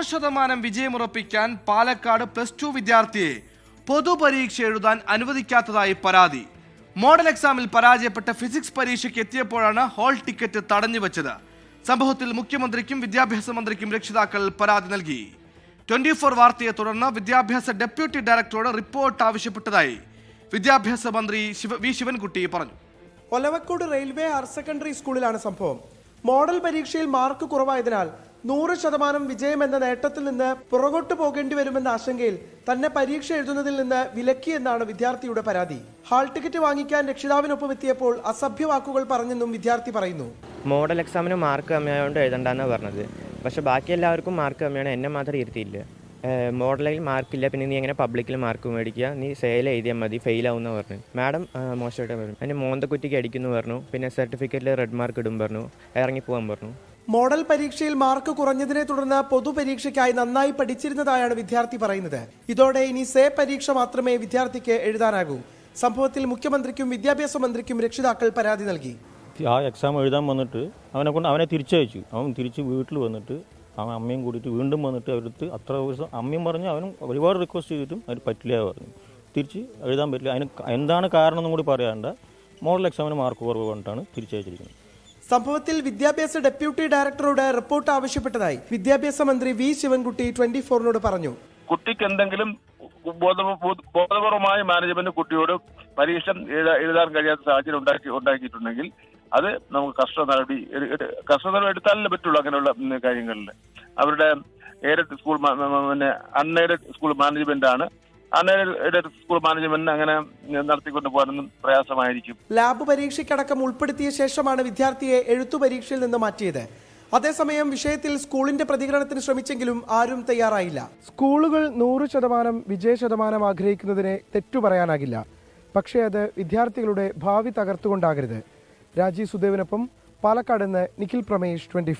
നൂറ് ശതമാനം വിജയമുറപ്പിക്കാൻ Palakkad plus two വിദ്യാർത്ഥിയെ പൊതുപരീക്ഷ എഴുതാൻ അനുവദിക്കാത്തതായി പരാതി. മോഡൽ എക്സാമിൽ പരാജയപ്പെട്ട ഫിസിക്സ് പരീക്ഷയ്ക്ക് എത്തിയപ്പോഴാണ് ഹാൾ ടിക്കറ്റ് തടഞ്ഞു തടഞ്ഞുവച്ചത് സംഭവത്തിൽ മുഖ്യമന്ത്രിക്കും വിദ്യാഭ്യാസ മന്ത്രിക്കും രക്ഷിതാക്കൾ പരാതി നൽകി. ട്വന്റി ഫോർ വാർത്തയെ തുടർന്ന് വിദ്യാഭ്യാസ ഡെപ്യൂട്ടി ഡയറക്ടറോട് റിപ്പോർട്ട് ആവശ്യപ്പെട്ടതായി വിദ്യാഭ്യാസ മന്ത്രി വി ശിവൻകുട്ടി പറഞ്ഞു. ഒലവക്കോട് റെയിൽവേ ഹയർ സെക്കൻഡറി സ്കൂളിലാണ് സംഭവം. മോഡൽ പരീക്ഷയിൽ മാർക്ക് കുറവായതിനാൽ നൂറ് ശതമാനം വിജയം എന്ന നേട്ടത്തിൽ നിന്ന് പുറകോട്ട് പോകേണ്ടി വരുമെന്ന ആശങ്കയിൽ തന്നെ പരീക്ഷ എഴുതുന്നതിൽ നിന്ന് വിലക്കി എന്നാണ് വിദ്യാർത്ഥിയുടെ പരാതി. ഹാൾ ടിക്കറ്റ് വാങ്ങിക്കാൻ രക്ഷിതാവിനൊപ്പം എത്തിയപ്പോൾ അസഭ്യ വാക്കുകൾ പറഞ്ഞെന്നും വിദ്യാർത്ഥി പറയുന്നു. മോഡൽ എക്സാമിന് മാർക്ക് കമ്മിയായതുകൊണ്ട് എഴുതണ്ടെന്നാണ് പറഞ്ഞത്. പക്ഷേ ബാക്കി എല്ലാവർക്കും മാർക്ക് കമ്മിയാണ്. എന്നെ മാത്രം ഇരുത്തിയില്ല. മോഡലിൽ മാർക്കില്ല. പിന്നെ നീ എങ്ങനെ പബ്ലിക്കിൽ മാർക്ക് മേടിക്കുക? നീ സെയിൽ എഴുതിയാൽ മതി. ഫെയിൽ ആവുമെന്ന് പറഞ്ഞു. മാഡം മോശമായിട്ട് പറഞ്ഞു. എന്നെ മോന്തക്കുറ്റിക്ക് അടിക്കുന്നു പറഞ്ഞു. പിന്നെ സർട്ടിഫിക്കറ്റിൽ റെഡ് മാർക്ക് ഇടും പറഞ്ഞു. ഇറങ്ങിപ്പോകാൻ പറഞ്ഞു. മോഡൽ പരീക്ഷയിൽ മാർക്ക് കുറഞ്ഞതിനെ തുടർന്ന് പൊതുപരീക്ഷയ്ക്കായി നന്നായി പഠിച്ചിരുന്നതായാണ് വിദ്യാർത്ഥി പറയുന്നത്. ഇതോടെ ഇനി സേ പരീക്ഷ മാത്രമേ വിദ്യാർത്ഥിക്ക് എഴുതാനാകൂ. സംഭവത്തിൽ മുഖ്യമന്ത്രിക്കും വിദ്യാഭ്യാസ മന്ത്രിക്കും രക്ഷിതാക്കൾ പരാതി നൽകി. ആ എക്സാം എഴുതാൻ വന്നിട്ട് അവനെ കൊണ്ട് അവനെ തിരിച്ചയച്ചു. അവൻ തിരിച്ച് വീട്ടിൽ വന്നിട്ട് അവൻ അമ്മയും കൂടിയിട്ട് വീണ്ടും വന്നിട്ട് അവരടുത്ത് അത്ര ദിവസം അമ്മയും പറഞ്ഞു അവനും ഒരുപാട് റിക്വസ്റ്റ് ചെയ്തിട്ടും അവർ പറ്റില്ല പറഞ്ഞു. തിരിച്ച് എഴുതാൻ പറ്റില്ല. അതിന് എന്താണ് കാരണം എന്നും കൂടി പറയാണ്ട മോഡൽ എക്സാമിന് മാർക്ക് കുറവ് കൊണ്ടാണ് തിരിച്ചയച്ചിരിക്കുന്നത്. സംഭവത്തിൽ വിദ്യാഭ്യാസ ഡെപ്യൂട്ടി ഡയറക്ടറോട് റിപ്പോർട്ട് ആവശ്യപ്പെട്ടതായി വിദ്യാഭ്യാസ മന്ത്രി വി ശിവൻകുട്ടി ട്വന്റി ഫോറിനോട് പറഞ്ഞു. കുട്ടിക്ക് എന്തെങ്കിലും ബോധ ബോധപൂർവമായ മാനേജ്മെന്റ് കുട്ടിയോട് പരീക്ഷ എഴുതാൻ കഴിയാത്ത സാഹചര്യം ഉണ്ടാക്കി ഉണ്ടാക്കിയിട്ടുണ്ടെങ്കിൽ അത് നമുക്ക് കർഷക നടപടി കർഷക നടപടി എടുത്താലേ പറ്റുള്ളൂ അങ്ങനെയുള്ള കാര്യങ്ങളിൽ. അവരുടെ എയ്ഡഡ് സ്കൂൾ പിന്നെ അൺഎയ്ഡഡ് സ്കൂൾ മാനേജ്മെന്റ് ആണ് സ്കൂൾ മാനേജ്മെന്റിന് അങ്ങനെ നടത്തിക്കൊണ്ട് പോകാനൊന്നും പ്രയാസമായിരിക്കും. ലാബ് പരീക്ഷയ്ക്കടക്കം ഉൾപ്പെടുത്തിയ ശേഷമാണ് വിദ്യാർത്ഥിയെ എഴുത്തു പരീക്ഷയിൽ നിന്ന് മാറ്റിയത്. അതേസമയം വിഷയത്തിൽ സ്കൂളിന്റെ പ്രതികരണത്തിന് ശ്രമിച്ചെങ്കിലും ആരും തയ്യാറായില്ല. സ്കൂളുകൾ നൂറ് ശതമാനം വിജയ ശതമാനം ആഗ്രഹിക്കുന്നതിനെ തെറ്റു പറയാനാകില്ല പക്ഷേ അത് വിദ്യാർത്ഥികളുടെ ഭാവി തകർത്തുകൊണ്ടാകരുത്. രാജീവ് സുദേവിനൊപ്പം പാലക്കാട് നിന്ന് നിഖിൽ പ്രമേഷ് ട്വന്റി